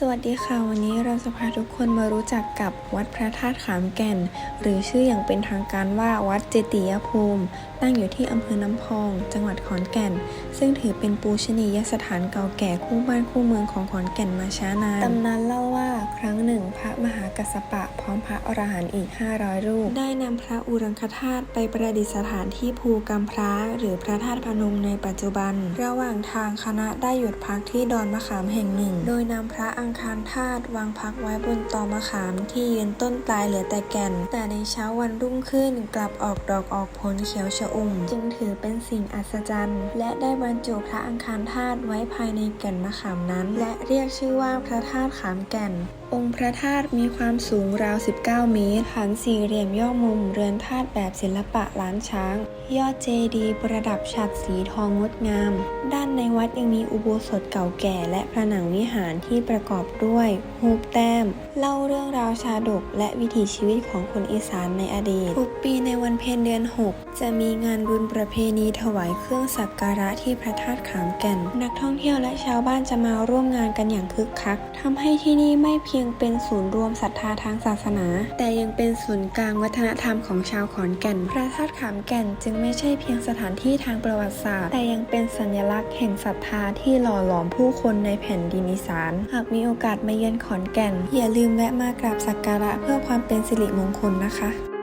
สวัสดีค่ะ วันนี้เราจะพาทุกคนมารู้จักกับวัดพระธาตุขามแก่น หรือชื่ออย่างเป็นทางการว่าวัดเจติยภูมิ ตั้งอยู่ที่อำเภอน้ำพอง จังหวัดขอนแก่น ซึ่งถือเป็นปูชนียสถานเก่าแก่คู่บ้านคู่เมืองของขอนแก่นมาช้านานตำนานเล่าว่าครั้งหนึ่งพระมหากัสสปะ พร้อมพระอรหันต์อีก 500 รูป ได้นำพระอุรังคธาตุไปประดิษฐานที่ภูกำพร้า หรือพระธาตุพนมในปัจจุบัน ระหว่างทางคณะได้หยุดพักที่ดอนมะขามแห่งหนึ่งโดยนำพระอังคารธาตุวางพักไว้บนตอมะขามที่ยืนต้นปลายเหลือแต่แก่น แต่ในเช้าวันรุ่งขึ้นกลับออกดอกออกผลเขียวชอุ่ม จึงถือเป็นสิ่งอัศจรรย์ และได้บรรจุพระอังคารธาตุไว้ภายในแก่นมะขามนั้น และเรียกชื่อว่าพระธาตุขามแก่นองค์พระธาตุมีความสูงราว 19 เมตรฐานสี่เหลี่ยมย่อมุม เรือนธาตุแบบศิลปะล้านช้าง ยอดเจดีย์ประดับฉัตรสีทองงดงาม ด้านในวัดยังมีอุโบสถเก่าแก่และผนังวิหารที่ประกอบด้วยหูปแต้ม เล่าเรื่องราวชาดกและวิถีชีวิตของคนอีสานในอดีต ทุกปีในวันเพ็ญเดือน 6 จะมีงานบุญประเพณีถวายเครื่องสักการะที่พระธาตุขามแก่น นักท่องเที่ยวและชาวบ้านจะมาร่วมงานกันอย่างคึกคักทำให้ที่นี่ไม่เพียงเป็นศูนย์รวมศรัทธาทางศาสนา แต่ยังเป็นศูนย์กลางวัฒนธรรมของชาวขอนแก่น พระธาตุขามแก่นจึงไม่ใช่เพียงสถานที่ทางประวัติศาสตร์ แต่ยังเป็นสัญลักษณ์แห่งศรัทธาที่หล่อหลอมผู้คนในแผ่นดินอีสาน หากมีโอกาสมาเยือนขอนแก่น อย่าลืมแวะมากราบสักการะเพื่อความเป็นสิริมงคลนะคะ